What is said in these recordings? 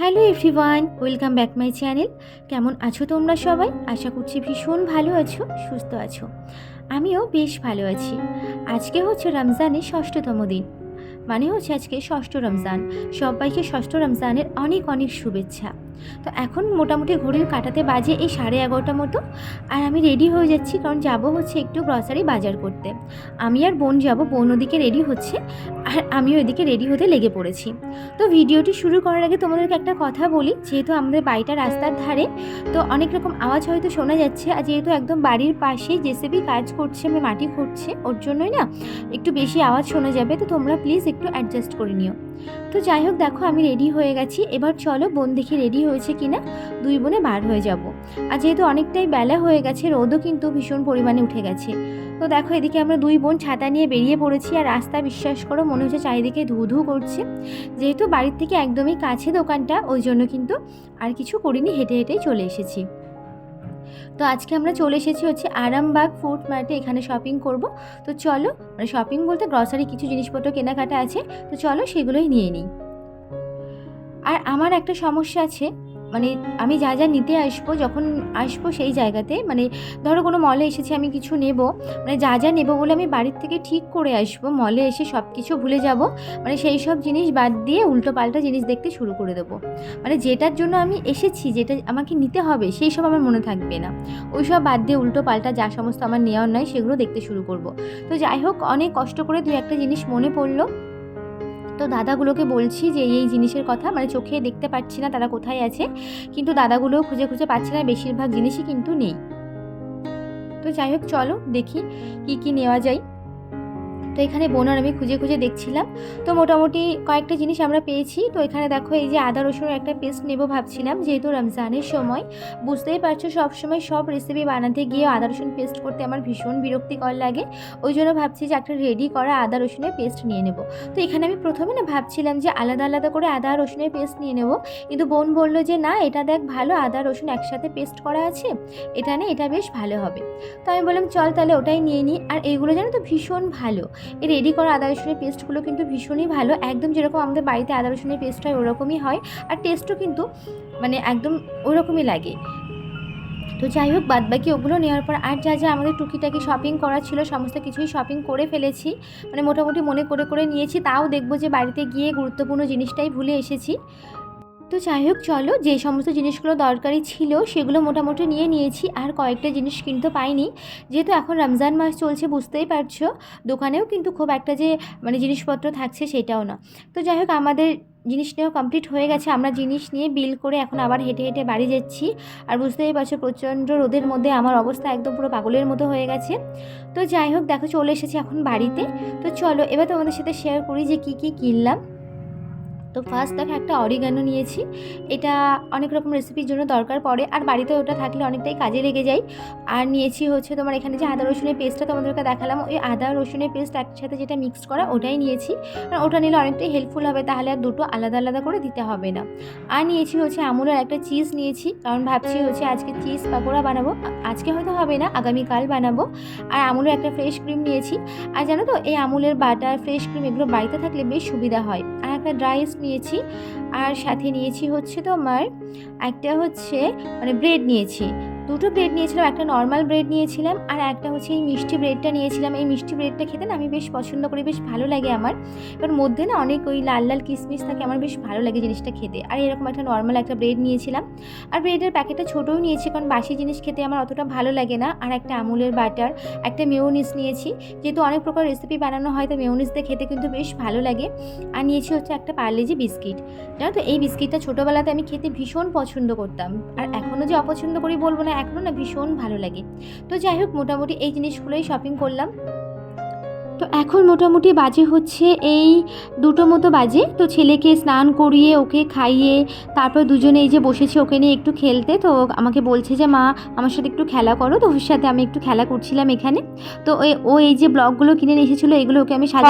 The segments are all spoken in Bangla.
Hello everyone, welcome back my channel. কেমন আছো তোমরা সবাই? আশা করছি ভীষণ ভালো আছো, সুস্থ আছো। আমিও বেশ ভালো আছি। আজকে হচ্ছে রমজানের ষষ্ঠতম দিন। মানে হচ্ছে আজকে ষষ্ঠ রমজান। সবাইকে ষষ্ঠ রমজানের অনেক অনেক শুভেচ্ছা। তো এখন মোটামুটি ঘড়ির কাটাতে বাজে এই সাড়ে এগারোটা মতো। আর আমি রেডি হয়ে যাচ্ছি কারণ যাব হচ্ছে একটু গ্রসারি বাজার করতে। আমি আর বোন যাব, বোন ওদিকে রেডি হচ্ছে। আর আমিও এদিকে রেডি হতে লেগে পড়েছি। তো ভিডিওটি শুরু করার আগে তোমাদেরকে একটা কথা বলি, যেহেতু আমাদের বাড়িটা রাস্তার ধারে, তো অনেক রকম আওয়াজ হয়তো শোনা যাচ্ছে। আর যেহেতু একদম বাড়ির পাশে জেসিবি কাজ করছে আমি মাটি খুঁড়ছে, ওর জন্যই না একটু বেশি আওয়াজ শোনা যাবে। তো তোমরা প্লিজ একটু অ্যাডজাস্ট করে নিও। তো যাই হোক, দেখো আমি রেডি হয়ে গেছি। এবার চলো, বোন দেখি রেডি হয়েছে কিনা। দুই বোনে বার হয়ে যাব। আর যেহেতু অনেকটাই বেলা হয়ে গেছে, রোদও কিন্তু ভীষণ পরিমাণে উঠে গেছে। তো দেখো, এদিকে আমরা দুই বোন ছাতা নিয়ে বেরিয়ে পড়েছি আর রাস্তা বিশ্বাস করো, মনে হচ্ছে চারিদিকে ধু ধু করছে। যেহেতু বাড়ির থেকে একদমই কাছে দোকানটা, ওই জন্য কিন্তু আর কিছু করিনি, হেঁটে হেঁটেই চলে এসেছি। তো আজকে আমরা চলে এসেছি হচ্ছে আরামবাগ ফুড মার্টে এখানে শপিং করব। তো চলো মানে শপিং বলতে গ্রসারি কিছু জিনিসপত্র কেনাকাটা আছে, তো চলো সেগুলোই নিয়ে নিই। আর আমার একটা সমস্যা আছে মানে আমি যা যা নিতে আসব, যখন আসব সেই জায়গাতে মানে ধরো কোনো মলে এসেছি আমি কিছু নেব মানে যা যা নেব বলে আমি বাড়ির থেকে ঠিক করে আসব মলে এসে সব কিছু ভুলে যাব মানে সেই সব জিনিস বাদ দিয়ে উল্টো পাল্টা জিনিস দেখতে শুরু করে দেবো। মানে যেটার জন্য আমি এসেছি, যেটা আমাকে নিতে হবে, সেই সব আমার মনে থাকবে না। ওই সব বাদ দিয়ে উল্টো পাল্টা যা সমস্ত আমার নেওয়ার নয়, সেগুলো দেখতে শুরু করব। তো যাই হোক, অনেক কষ্ট করে দু একটা জিনিস মনে পড়ল। তো দাদাগুলোকে বলছি যে এই জিনিসের কথা মানে চোখে দেখতে পাচ্ছি না তারা কোথায় আছে, কিন্তু দাদাগুলো খুঁজে খুঁজে পাচ্ছি না, বেশিরভাগ জিনিসই কিন্তু নেই। তো যাই হোক, চলো দেখি কি কি নেওয়া যায়। তো এখানে বোনার আমি খুঁজে খুঁজে দেখছিলাম। তো মোটামুটি কয়েকটা জিনিস আমরা পেয়েছি। তো এখানে দেখো এই যে আদা রসুনের একটা পেস্ট নেব ভাবছিলাম, যেহেতু রমজানের সময়। বুঝতেই পারছ সব সময় সব রেসিপি বানাতে গিয়ে আদা রসুন পেস্ট করতে আমার ভীষণ বিরক্তিকর লাগে। ওই জন্য ভাবছি যে একটা রেডি করা আদা রসুনের পেস্ট নিয়ে নেব। তো এখানে আমি প্রথমে না ভাবছিলাম যে আলাদা আলাদা করে আদা রসুনের পেস্ট নিয়ে নেব। কিন্তু বোন বলল যে, না, এটা দেখ ভালো, আদা রসুন একসাথে পেস্ট করা আছে। এটা নে, এটা বেশ ভালো হবে। তো আমি বললাম, চল তাহলে ওটাই নিয়ে নিই আর এইগুলো জানো তো ভীষণ ভালো। এই রেডি করা আদা রসুনের পেস্টগুলো কিন্তু ভীষণই ভালো। একদম যেরকম আমাদের বাড়িতে আদা রসুনের পেস্ট হয়, ওরকমই হয়। আর টেস্টও কিন্তু মানে একদম ওরকমই লাগে। তো যাই হোক বাদ বাকি ওগুলো নেওয়ার পর আর যা যা আমাদের টুকিটাকি শপিং করা ছিল, সমস্ত কিছুই শপিং করে ফেলেছি। মানে মোটামুটি মনে করে করে নিয়েছি। তাও দেখব যে বাড়িতে গিয়ে গুরুত্বপূর্ণ জিনিসটাই ভুলে এসেছি। তো যাই হোক, চলো যে সমস্ত জিনিসগুলো দরকারি ছিল সেগুলো মোটামুটি নিয়ে নিয়েছি। আর কয়েকটা জিনিস কিনতে পাইনি। যেহেতু এখন রমজান মাস চলছে, বুঝতেই পারছ। দোকানেও কিন্তু খুব একটা যে মানে জিনিসপত্র থাকছে সেটাও না। তো যাই হোক, আমাদের জিনিস নেওয়া কমপ্লিট হয়ে গেছে। আমরা জিনিস নিয়ে বিল করে এখন আবার হেঁটে হেঁটে বাড়ি যাচ্ছি। আর বুঝতেই পারছ, প্রচণ্ড রোদের মধ্যে আমার অবস্থা একদম পুরো পাগলের মতো হয়ে গেছে। তো যাই হোক, দেখো চলে এসেছি এখন বাড়িতে। তো চলো, এবার তোমাদের সাথে শেয়ার করি যে কী কী কিনলাম। তো ফার্স্ট দেখো একটা অরিগানো নিয়েছি। এটা অনেক রকম রেসিপির জন্য দরকার পড়ে, আর বাড়িতে ওটা থাকলে অনেকটাই কাজে লেগে যায়। আর নিয়েছি হচ্ছে তোমার এখানে যে আদা রসুনের পেস্টটা তোমাদেরকে দেখালাম, ওই আদা রসুনের পেস্ট একসাথে যেটা মিক্সড করা, ওটাই নিয়েছি। আর ওটা নিলে অনেকটাই হেল্পফুল হবে, তাহলে আর দুটো আলাদা আলাদা করে দিতে হবে না। আর নিয়েছি হচ্ছে আমুলের একটা চিজ নিয়েছি, কারণ ভাবছি হচ্ছে আজকে চিজ পাকোড়া বানাবো। আজকে হয়তো হবে না, আগামীকাল বানাবো। আর আমুলের একটা ফ্রেশ ক্রিম নিয়েছি। আর জানো তো, এই আমুলের বাটার ফ্রেশ ক্রিম এগুলো বাড়িতে থাকলে বেশ সুবিধা হয়। আর একটা ড্রাই নিয়েছি। আর সাথে নিয়েছি হচ্ছে তোমার একটা হচ্ছে মানে ব্রেড নিয়েছি। দুটো ব্রেড নিয়েছিলাম, একটা নর্মাল ব্রেড নিয়েছিলাম আর একটা হচ্ছে এই মিষ্টি ব্রেডটা নিয়েছিলাম। এই মিষ্টি ব্রেডটা খেতে না আমি বেশ পছন্দ করি, বেশ ভালো লাগে আমার। এবার মধ্যে না অনেক ওই লাল লাল কিশমিশ থাকে, আমার বেশ ভালো লাগে জিনিসটা খেতে। আর এরকম একটা নর্মাল একটা ব্রেড নিয়েছিলাম। আর ব্রেডের প্যাকেটটা ছোটোও নিয়েছি, কারণ বাসি জিনিস খেতে আমার অতটা ভালো লাগে না। আর একটা আমুলের বাটার, একটা মেয়োনিস নিয়েছি। যেহেতু অনেক প্রকার রেসিপি বানানো হয়, তো মেয়োনিস দিয়ে খেতে কিন্তু বেশ ভালো লাগে। আর নিয়েছি হচ্ছে একটা পার্লেজি বিস্কিট জানো তো, এই বিস্কিটটা ছোটোবেলাতে আমি খেতে ভীষণ পছন্দ করতাম। আর এখনও যে অপছন্দ করি বলব না এখনও না ভীষণ ভালো লাগে। তো যাই হোক মোটামুটি এই জিনিসগুলোই শপিং করলাম। তো এখন মোটামুটি বাজে হচ্ছে এই দুটো মতো বাজে। তো ছেলেকে স্নান করিয়ে ওকে খাইয়ে তারপর দুজনে এই যে বসেছে ওকে নিয়ে একটু খেলতে। তো আমাকে বলছে যে মা আমার সাথে একটু খেলা করো। তো ওর সাথে আমি একটু খেলা করছিলাম এখানে। তো ও এই যে ব্লগগুলো কিনে নিয়ে এসেছিল এগুলো ওকে আমি সাজানো।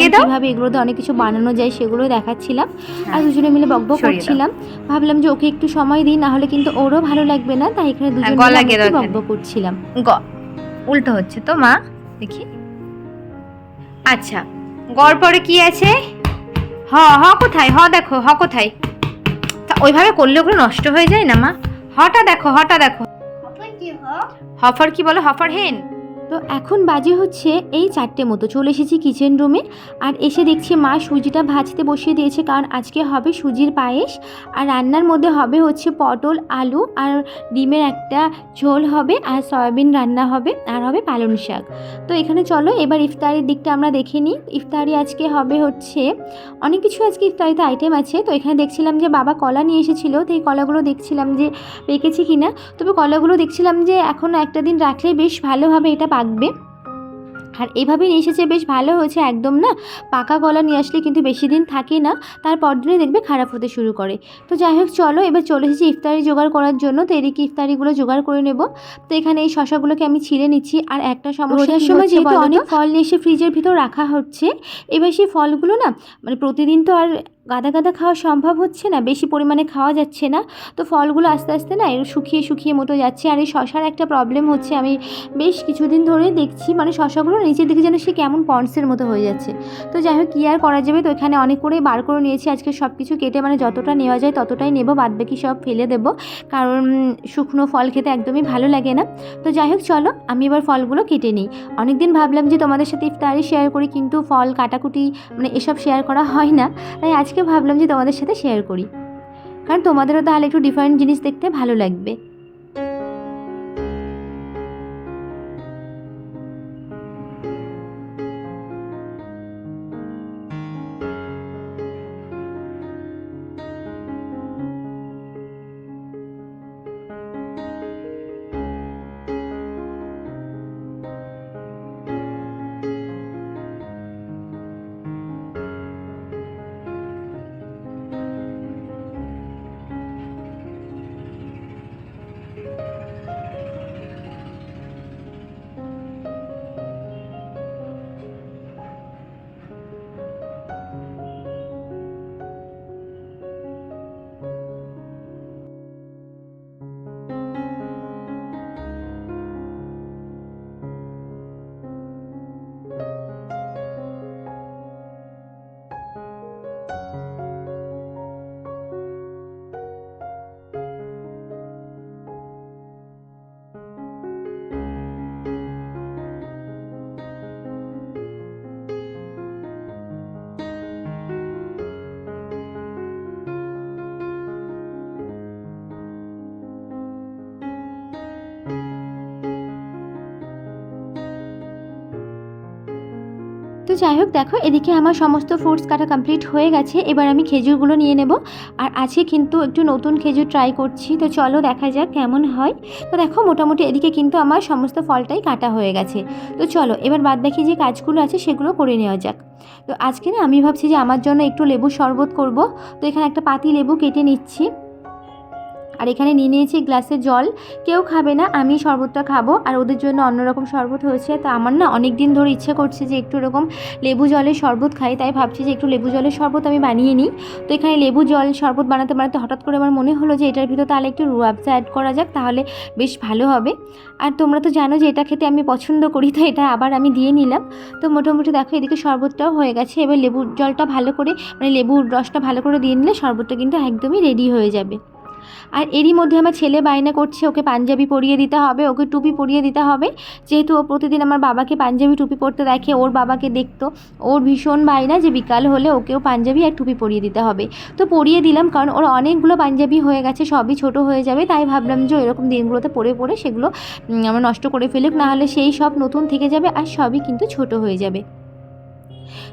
কীভাবে এগুলোতে অনেক কিছু বানানো যায় সেগুলো দেখাচ্ছিলাম। আর দুজনে মিলে বকবক সরিয়ে দাও। করছিলাম। ভাবলাম যে ওকে একটু সময় দিই না হলে কিন্তু ওরও ভালো লাগবে না। তাই এখানে দুজনে একটু এখানে। বকবক করছিলাম। গ উল্টো হচ্ছে তো মা দেখি। আচ্ছা গড় পরে কি আছে? হ হ কোথায়? হ দেখো হ কোথায়? তা ওইভাবে করলে ওগুলো নষ্ট হয়ে যায় না মা? হটা দেখো হটা দেখো। হফর কি বলো? হফর হেন? তো এখন বাজে হচ্ছে এই চারটে মতো। চলে এসেছি কিচেন রুমে আর এসে দেখছি মা সুজিটা ভাজতে বসিয়ে দিয়েছে কারণ আজকে হবে সুজির পায়েস আর রান্নার মধ্যে হবে হচ্ছে পটল, আলু আর ডিমের একটা ঝোল হবে আর সয়াবিন রান্না হবে আর হবে পালং শাক। তো এখানে চলো এবার ইফতারির দিকটা আমরা দেখে নিই। ইফতারি আজকে হবে হচ্ছে অনেক কিছু আজকে ইফতারিতে আইটেম আছে। তো এখানে দেখছিলাম যে বাবা কলা নিয়ে এসেছিল। তো এই কলাগুলো দেখছিলাম যে পেকেছে কিনা। তবে কলাগুলো দেখছিলাম যে এখন একটা দিন রাখলে বেশ ভালোভাবে এটা পাকবে আর এভাবে নিয়ে এসেছে বেশ ভালো হয়েছে একদম না। পাকা কলা নিয়ে আসলে কিন্তু বেশি দিন থাকে না তারপর দিনে দেখবে খারাপ হতে শুরু করে। তো যাই হোক চলো এবার চলে এসেছি ইফতারি জোগাড় করার জন্য। তো এদিকে ইফতারিগুলো জোগাড় করে নেব। তো এখানে এই শশাগুলোকে আমি ছিঁড়ে নিচ্ছি। আর একটা সমস্যা রোজার কি সময় যেহেতু অনেক ফল নিয়ে এসে ফ্রিজের ভিতর রাখা হচ্ছে এবার সেই ফলগুলো না মানে প্রতিদিন তো আর গাদা গাদা খাওয়া সম্ভব হচ্ছে না, বেশি পরিমাণে খাওয়া যাচ্ছে না। তো ফলগুলো আস্তে আস্তে না শুকিয়ে শুকিয়ে মতো যাচ্ছে, আর এই শশার একটা প্রবলেম হচ্ছে। আমি বেশ কিছুদিন ধরে দেখছি মানে শশাগুলো নিচের দিকে যেন সে কেমন পন্সের মতো হয়ে যাচ্ছে। তো যাই হোক, কী আর করা যাবে? তো এখানে অনেক করেই বার করে নিয়েছি। আজকে সব কিছু কেটে মানে যতটা নেওয়া যায় ততটাই নেব বাদ বাকি সব ফেলে দেবো। কারণ শুকনো ফল খেতে একদমই ভালো লাগে না। তো যাই হোক, চলো, আমি এবার ফলগুলো কেটে নিই। অনেকদিন ভাবলাম যে তোমাদের সাথে ইফতারি শেয়ার করি, কিন্তু ফল, কাটাকুটি মানে এসব শেয়ার করা হয় না। তাই আজকে ভাবলাম যে তোমাদের সাথে শেয়ার করি। কারণ তোমাদেরও তাহলে একটু ডিফারেন্ট জিনিস দেখতে ভালো লাগবে। যাই হোক, দেখো, এদিকে আমার সমস্ত ফ্রুটস কাটা কমপ্লিট হয়ে গেছে। এবার আমি খেজুরগুলো নিয়ে নেব। আর আজকে কিন্তু একটু নতুন খেজুর ট্রাই করছি। তো চলো দেখা যাক কেমন হয়। তো দেখো, মোটামুটি এদিকে কিন্তু আমার সমস্ত ফলটাই কাটা হয়ে গেছে। তো চলো, এবার বাদ বাকি যে কাজগুলো আছে সেগুলো করে নেওয়া যাক। তো আজকে না আমি ভাবছি যে আমার জন্য একটু লেবু শরবত করব। তো এখানে একটা পাতি লেবু কেটে নিচ্ছি। আর এখানে নিয়ে নিয়েছি গ্লাসে জল। কেউ খাবে না, আমি শরবতটা খাব। আর ওদের জন্য অন্যরকম শরবত হয়েছে। তো আমার না অনেক দিন ধরে ইচ্ছে করছে যে একটু এরকম লেবু জলের শরবত খাই। তাই ভাবছি যে একটু লেবু জলের শরবত আমি বানিয়ে নিই। তো এখানে লেবু জল শরবত বানাতে বানাতে হঠাৎ করে আমার মনে হলো যে এটার ভিতর তাহলে একটু রুয়াবজা অ্যাড করা যাক, তাহলে বেশ ভালো হবে। আর তোমরা তো জানো যে এটা খেতে আমি পছন্দ করি, তো এটা আবার আমি দিয়ে নিলাম। তো মোটামুটি দেখো এদিকে শরবতটাও হয়ে গেছে। এবার লেবুর জলটা ভালো করে মানে লেবুর রসটা ভালো করে দিয়ে নিলে শরবতটা কিন্তু একদমই রেডি হয়ে যাবে। আর এরই মধ্যে আমার ছেলে বায়না করছে, ওকে পাঞ্জাবি পরিয়ে দিতে হবে, ওকে টুপি পরিয়ে দিতে হবে। যেহেতু ও প্রতিদিন আমার বাবাকে পাঞ্জাবি টুপি পরতে দেখে, ওর বাবাকে দেখতো। ওর ভীষণ বায়না যে বিকাল হলে ওকেও পাঞ্জাবি আর টুপি পরিয়ে দিতে হবে। তো পরিয়ে দিলাম, কারণ ওর অনেকগুলো পাঞ্জাবি হয়ে গেছে, সবই ছোট হয়ে যাবে, তাই ভাবলাম যে এরকম দিনগুলোতে পরে পরে সেগুলো আমরা নষ্ট করে ফেলুক নাহলে সেই সব নতুন থেকে যাবে আর সবই কিন্তু ছোট হয়ে যাবে।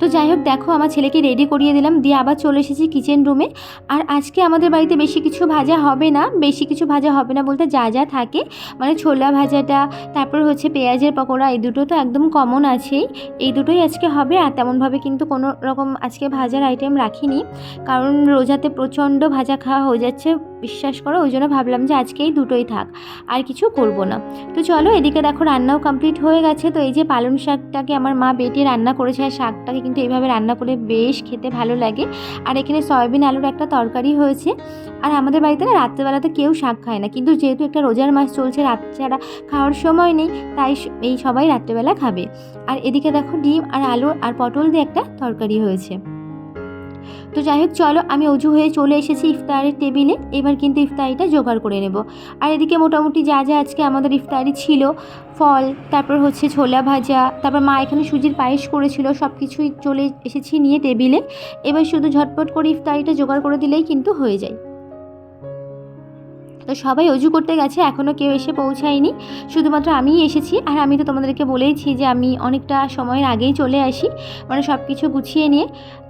তো যাই হোক, দেখো আমার ছেলেকে রেডি করিয়ে দিলাম। দিয়ে আবার চলে এসেছি কিচেন রুমে আর আজকে আমাদের বাড়িতে বেশি কিছু ভাজা হবে না। বেশি কিছু ভাজা হবে না বলতে যা যা থাকে। মানে ছোলা ভাজাটা, তারপর হচ্ছে পেঁয়াজের পকোড়া, এই দুটো তো একদম কমন আছেই। এই দুটোই আজকে হবে আর তেমনভাবে কিন্তু কোনো রকম আজকে ভাজার আইটেম রাখিনি। কারণ রোজাতে প্রচণ্ড ভাজা খাওয়া হয়ে যাচ্ছে। বিশ্বাস করো, ওই জন্য ভাবলাম যে আজকেই দুটোই থাক, আর কিছু করব না। তো চলো, এদিকে দেখো রান্নাও কমপ্লিট হয়ে গেছে। তো এই যে পালং শাকটাকে আমার মা বেটে রান্না করেছে, আর শাকটাকে কিন্তু এইভাবে রান্না করে বেশ খেতে ভালো লাগে। আর এখানে সয়াবিন আলুর একটা তরকারি হয়েছে। আর আমাদের বাড়িতে না রাত্রেবেলাতে কেউ শাক খায় না। কিন্তু যেহেতু একটা রোজার মাস চলছে ছাড়া খাওয়ার সময় নেই, তাই এই সবাই রাত্রেবেলা খাবে। আর এদিকে দেখো ডিম আর আলু আর পটল দিয়ে একটা তরকারি হয়েছে। তো যাই হোক, চলো, আমি অজু হয়ে চলে এসেছি ইফতারের টেবিলে। এবার কিন্তু ইফতারিটা জোগাড় করে নেব। আর এদিকে মোটামুটি যা যা আজকে আমাদের ইফতারি ছিল, ফল, তারপর হচ্ছে ছোলা ভাজা, তারপর মা এখানে সুজির পায়েস করেছিল সব কিছুই চলে এসেছি নিয়ে টেবিলে। এবার শুধু ঝটপট করে ইফতারিটা জোগাড় করে দিলেই কিন্তু হয়ে যায়। তো সবাই অজু করতে গেছে এখনও কেউ এসে পৌঁছায়নি। শুধুমাত্র আমিই এসেছি, আর আমি তো তোমাদেরকে বলেইছি যে আমি অনেকটা সময়ের আগেই চলে আসি। মানে সব কিছু গুছিয়ে নিয়ে।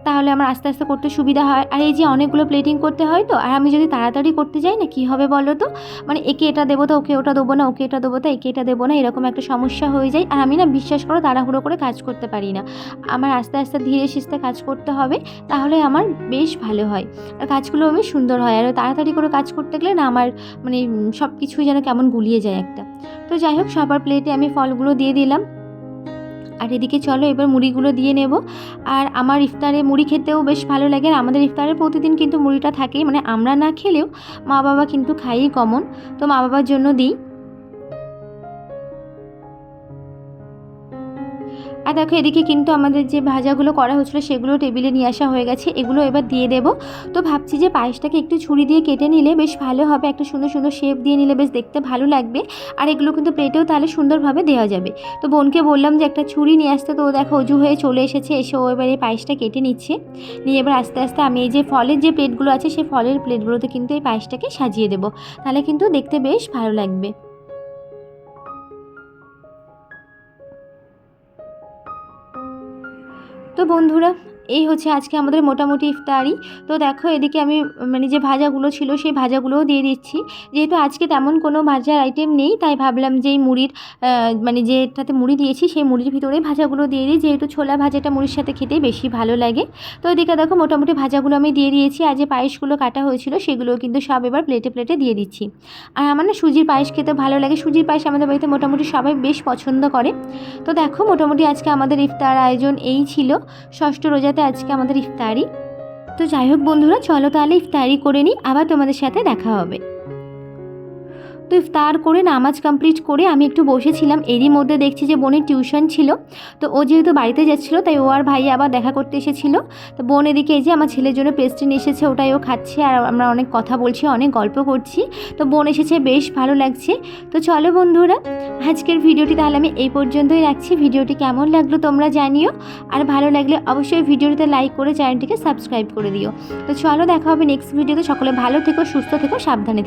তাহলে আমার আস্তে আস্তে করতে সুবিধা হয়। আর এই যে অনেকগুলো প্লেটিং করতে হয় তো, আর আমি যদি তাড়াতাড়ি করতে যাই না, কী হবে বলো তো? মানে একে এটা দেবো তো, ওকে ওটা দেবো না, ওকে এটা দেবো তো, একে এটা দেবো না, এরকম একটা সমস্যা হয়ে যায়। আর আমি না বিশ্বাস করো তাড়াহুড়ো করে কাজ করতে পারি না। আমার আস্তে আস্তে ধীরে সুস্থে কাজ করতে হবে, তাহলে আমার বেশ ভালো হয়। আর কাজগুলো আমি সুন্দর হয়। আর তাড়াতাড়ি করে কাজ করতে গেলে না আমার মানে সব কিছুই যেন কেমন গুলিয়ে যায় একটা। তো যাই হোক, সবার প্লেটে আমি ফলগুলো দিয়ে দিলাম। আর এদিকে চলো, এবার মুড়িগুলো দিয়ে নেব। আর আমার ইফতারে মুড়ি খেতেও বেশ ভালো লাগে। আর আমাদের ইফতারে প্রতিদিন কিন্তু মুড়িটা থাকেই। মানে আমরা না খেলেও মা বাবা কিন্তু খাইই কমন। তো মা বাবার জন্য দিই। আর দেখো এদিকে কিন্তু আমাদের যে ভাজাগুলো করা হয়েছিল সেগুলো টেবিলে নিয়ে আসা হয়ে গেছে। এগুলো এবার দিয়ে দেবো। তো ভাবছি যে পায়েসটাকে একটু ছুরি দিয়ে কেটে নিলে বেশ ভালো হবে। একটা সুন্দর সুন্দর শেপ দিয়ে নিলে বেশ দেখতে ভালো লাগবে। আর এগুলো কিন্তু প্লেটেও তাহলে সুন্দরভাবে দেওয়া যাবে। তো বোনকে বললাম যে একটা ছুরি নিয়ে আসতে। তো দেখো অজু হয়ে চলে এসেছে। এসে ও এবার এই পায়েসটা কেটে নিচ্ছে। নিয়ে এবার আস্তে আস্তে আমি এই যে ফলের যে প্লেটগুলো আছে সেই ফলের প্লেটগুলোতে কিন্তু এই পায়েসটাকে সাজিয়ে দেবো। তাহলে কিন্তু দেখতে বেশ ভালো লাগবে। তো বন্ধুরা এই হচ্ছে আজকে আমাদের মোটামুটি ইফতারি। তো দেখো এদিকে আমি মানে যে ভাজাগুলো ছিল সেই ভাজাগুলোও দিয়ে দিচ্ছি। যেহেতু আজকে তেমন কোনো ভাজার আইটেম নেই, তাই ভাবলাম যে এই মুড়ির মানে যেটাতে মুড়ি দিয়েছি সেই মুড়ির ভিতরেই ভাজাগুলো দিয়ে দিই। যেহেতু ছোলা ভাজাটা মুড়ির সাথে খেতেই বেশি ভালো লাগে। তো এদিকে দেখো মোটামুটি ভাজাগুলো আমি দিয়ে দিয়েছি। আর যে পায়েসগুলো কাটা হয়েছিল সেগুলো কিন্তু সব এবার প্লেটে প্লেটে দিয়ে দিচ্ছি। আর আমার না সুজির পায়েস খেতে ভালো লাগে। সুজির পায়েস আমাদের বাড়িতে মোটামুটি সবাই বেশ পছন্দ করে। তো দেখো মোটামুটি আজকে আমাদের ইফতার আয়োজন এই ছিল। ষষ্ঠ রোজাতে আজকে আমাদের ইফতারি। তো যাই হোক বন্ধুরা, চলো তাহলে ইফতারি করে নিই, আবার তোমাদের সাথে দেখা হবে। তো ইফতার করে নামাজ কমপ্লিট করে আমি একটু বসেছিলাম। এরই মধ্যে দেখছি যে বোনের টিউশন ছিল। তো ও যেহেতু বাড়িতে যাচ্ছিল, তাই ও আর ভাই আবার দেখা করতে এসেছিল। তো বোন এদিকে এই যে আমার ছেলের জন্য পেস্ট্রি নিয়ে এসেছে, ওটাই ও খাচ্ছে আর আমরা অনেক কথা বলছি, অনেক গল্প করছি। তো বোন এসেছে, বেশ ভালো লাগছে। তো চলো বন্ধুরা, আজকের ভিডিওটি তাহলে আমি এই পর্যন্তই রাখছি। ভিডিওটি কেমন লাগল তোমরা জানিও। আর ভালো লাগলে অবশ্যই ভিডিওটিতে লাইক করে চ্যানেলটিকে সাবস্ক্রাইব করে দিও। তো চলো দেখা হবে নেক্সট ভিডিওতে সকলে ভালো থেকো, সুস্থ থেকো, সাবধানে